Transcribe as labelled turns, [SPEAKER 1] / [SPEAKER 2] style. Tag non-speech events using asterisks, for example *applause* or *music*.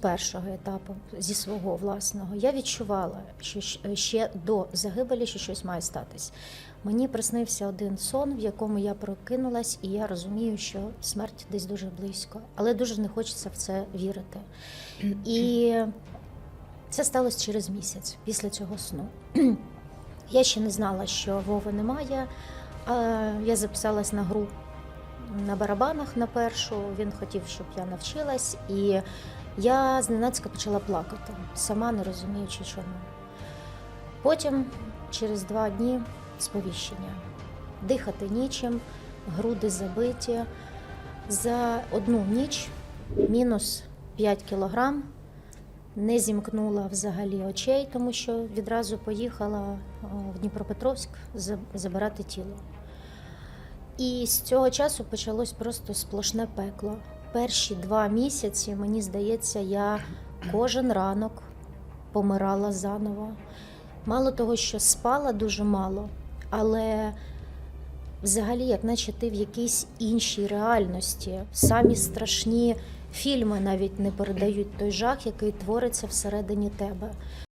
[SPEAKER 1] першого етапу зі свого власного я відчувала, що ще до загибелі що щось має статись. Мені приснився один сон, в якому я прокинулась, і я розумію, що смерть десь дуже близько, але дуже не хочеться в це вірити. І це сталося через місяць після цього сну. *clears throat* Я ще не знала, що Вови немає. Я записалась на гру на барабанах на першу. Він хотів, щоб я навчилась, і я зненацька почала плакати, сама не розуміючи чому. Потім, через два дні, сповіщення. Дихати нічим, груди забиті. За одну ніч мінус 5 кілограм. Не зімкнула взагалі очей, тому що відразу поїхала в Дніпропетровськ забирати тіло. І з цього часу почалось просто сплошне пекло. Перші два місяці, мені здається, я кожен ранок помирала заново. Мало того, що спала дуже мало, але взагалі, як наче ти в якійсь іншій реальності. Самі страшні фільми навіть не передають той жах, який твориться всередині тебе.